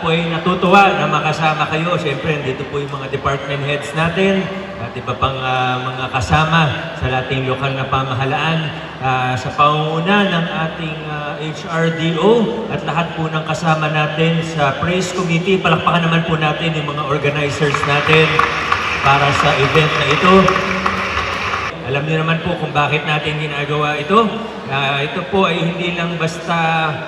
po ay natutuwa na makasama kayo. Siyempre, dito po yung mga department heads natin at iba pang ah, mga kasama sa ating lokal na pamahalaan ah, sa pangunguna ng ating ah, HRDO at lahat po ng kasama natin sa praise committee. Palakpakan naman po natin yung mga organizers natin para sa event na ito. Alam niyo naman po kung bakit natin ginagawa ito. Ah, ito po ay hindi lang basta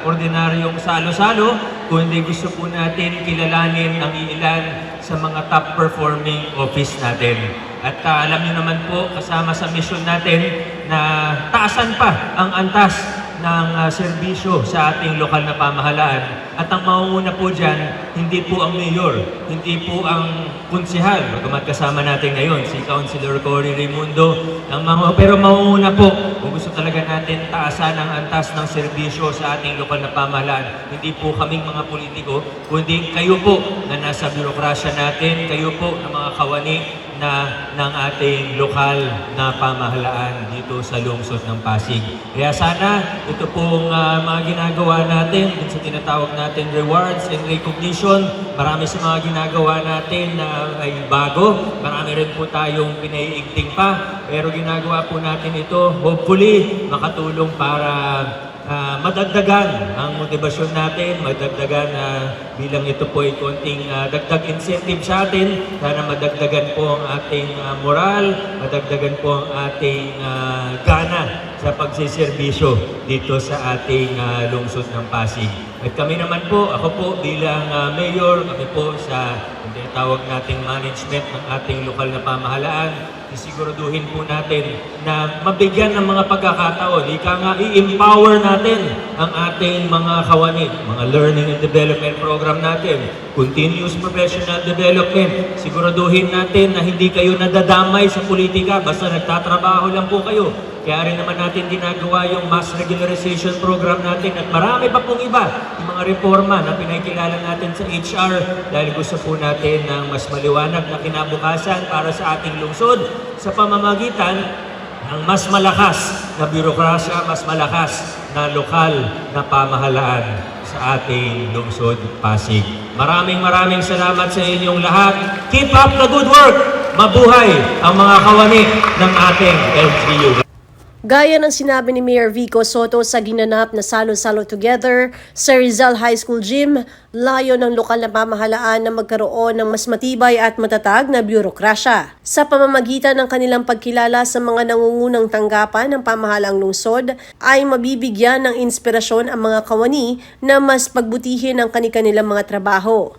ordinaryong salo-salo, kundi gusto po natin kilalanin ang ilan sa mga top performing office natin. At ah, alam niyo naman po, kasama sa mission natin na taasan pa ang antas ng ah, serbisyo sa ating lokal na pamahalaan. At ang mauuna po dyan, hindi po ang mayor, hindi po ang kunsihal, bagamat kasama natin ngayon, si Councilor Cory Raimundo, ang mga, pero mauuna po, kung gusto talaga natin taasan ang antas ng serbisyo sa ating lokal na pamahalaan, hindi po kaming mga politiko, kundi kayo po na nasa birokrasya natin, kayo po na mga kawani na ng ating lokal na pamahalaan dito sa lungsod ng Pasig. Kaya sana ito pong ah, mga ginagawa natin, sa tinatawag natin rewards and recognition, marami sa mga ginagawa natin na ay bago, marami rin po tayong pinaiigting pa, pero ginagawa po natin ito, hopefully, makatulong para ah, madagdagan ang motibasyon natin, madagdagan na bilang ito po ay konting ah, dagdag incentive sa atin, sana madagdagan po ang ating ah, moral, madagdagan po ang ating ah, gana sa pagsiservisyo dito sa ating ah, lungsod ng Pasig. At kami naman po, ako po bilang ah, mayor, kami po sa hindi tawag nating management ng ating lokal na pamahalaan, isiguraduhin po natin na mabigyan ng mga pagkakataon. Ika nga, i-empower natin ang ating mga kawani, mga learning and development program natin, continuous professional development. Siguraduhin natin na hindi kayo nadadamay sa politika basta nagtatrabaho lang po kayo. Kaya rin naman natin ginagawa yung mass regularization program natin at marami pa pong iba, yung mga reforma na pinakilala natin sa HR dahil gusto po natin ng mas maliwanag na kinabukasan para sa ating lungsod sa pamamagitan ng mas malakas na birokrasya, mas malakas na lokal na pamahalaan sa ating lungsod Pasig. Maraming maraming salamat sa inyong lahat. Keep up the good work! Mabuhay ang mga kawani ng ating LGU. Gaya ng sinabi ni Mayor Vico Soto sa ginanap na Salo-Salo Together sa Rizal High School Gym, layo ng lokal na pamahalaan na magkaroon ng mas matibay at matatag na byurokrasya. Sa pamamagitan ng kanilang pagkilala sa mga nangungunang tanggapan ng pamahalang lungsod, ay mabibigyan ng inspirasyon ang mga kawani na mas pagbutihin ang kanilang mga trabaho.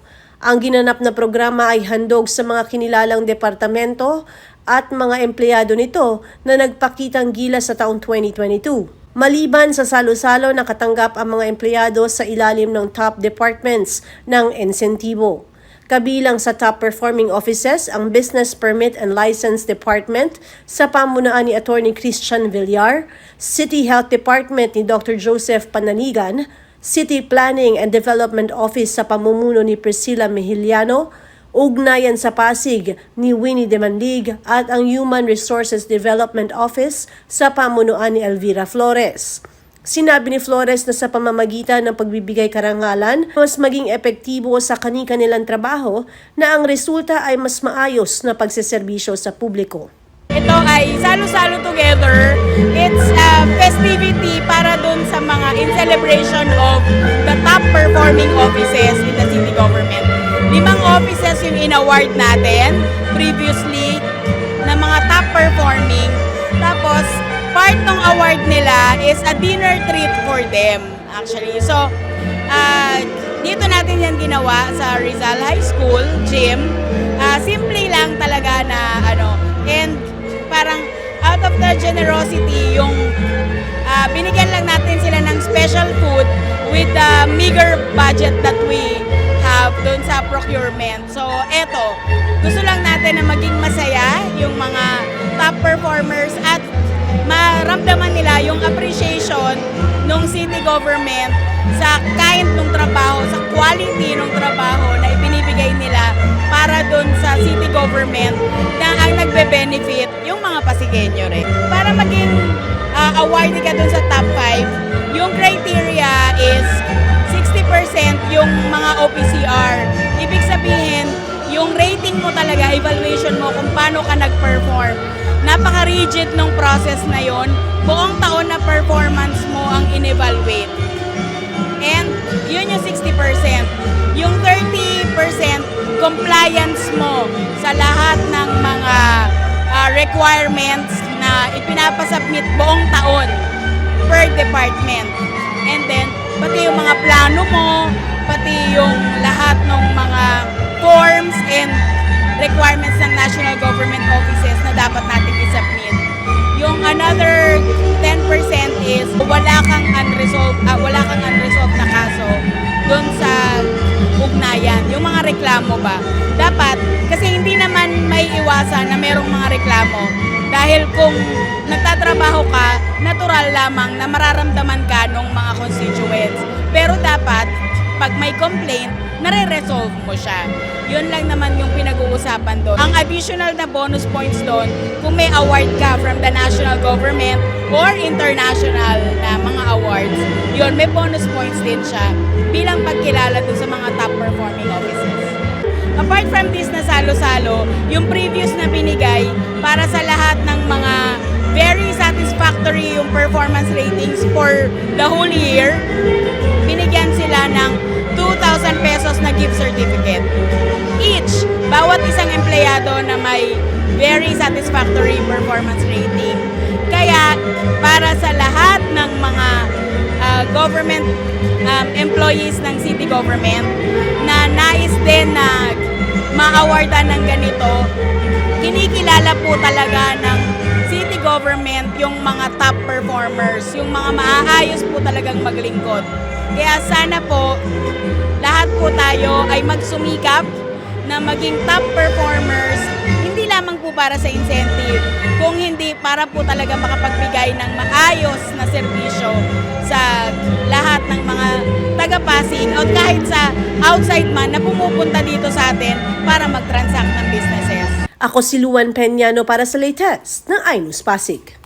Ang ginanap na programa ay handog sa mga kinilalang departamento at mga empleyado nito na nagpakitang gila sa taong 2022. Maliban sa salo-salo nakatanggap ang mga empleyado sa ilalim ng top departments ng insentibo. Kabilang sa top performing offices ang Business Permit and License Department sa pamunaan ni Attorney Christian Villar, City Health Department ni Dr. Joseph Pananigan, City Planning and Development Office sa pamumuno ni Priscilla Mejiliano, Ugnayan sa Pasig ni Winnie Demandig at ang Human Resources Development Office sa pamunuan ni Elvira Flores. Sinabi ni Flores na sa pamamagitan ng pagbibigay karangalan, mas maging epektibo sa kani-kanilang trabaho na ang resulta ay mas maayos na pagseserbisyo sa publiko. Ito ay Salo-Salo Together. It's a festivity para dun sa mga in celebration of the top performing offices in the city government. Offices yung in-award natin previously na mga top performing. Tapos, part ng award nila is a dinner treat for them actually. So, ah, dito natin yan ginawa sa Rizal High School gym. Ah, simple lang talaga na ano, and parang out of the generosity yung ah, binigyan lang natin sila ng special food with the meager budget that procurement. So, eto, gusto lang natin na maging masaya yung mga top performers at maramdaman nila yung appreciation ng city government sa kind ng trabaho, sa quality ng trabaho na ibinibigay nila para doon sa city government na ang nagbe-benefit yung mga Pasigueño rin. Para maging uh, awardee ka doon sa top 5, yung criteria is 60% yung mga OPCR talaga, evaluation mo kung paano ka nag-perform. Napaka-rigid ng process na yon. Buong taon na performance mo ang in-evaluate. And yun yung 60%. Yung 30% compliance mo sa lahat ng mga ah, requirements na ipinapasubmit buong taon per department. And then, pati yung mga plano mo, pati yung lahat ng mga forms and requirements ng national government offices na dapat natin i-submit. Yung another 10% is wala kang unresolved, ah, wala kang unresolved na kaso doon sa ugnayan, yung mga reklamo ba. Dapat, kasi hindi naman may iwasan na merong mga reklamo. Dahil kung nagtatrabaho ka, natural lamang na mararamdaman ka ng mga constituents. Pero dapat, pag may complaint, nare-resolve mo siya. Yun lang naman yung pinag-uusapan doon. Ang additional na bonus points doon, kung may award ka from the national government or international na mga awards, yun, may bonus points din siya bilang pagkilala doon sa mga top performing offices. Apart from this na salo-salo, yung previous na binigay para sa lahat ng mga very satisfactory yung performance ratings for the whole year, ng 2,000 pesos na gift certificate. Each, bawat isang empleyado na may very satisfactory performance rating. Kaya, para sa lahat ng mga ah, government um, employees ng city government na nais din na ma-awardan ng ganito, kinikilala po talaga mga top performers, yung mga maaayos po talagang maglingkod. Kaya sana po, lahat po tayo ay magsumikap na maging top performers, hindi lamang po para sa incentive, kung hindi para po talaga makapagbigay ng maayos na serbisyo sa lahat ng mga taga-Pasig at kahit sa outside man na pumupunta dito sa atin para mag-transact ng businesses. Ako si Luan Peñano para sa latest ng iNews Pasig.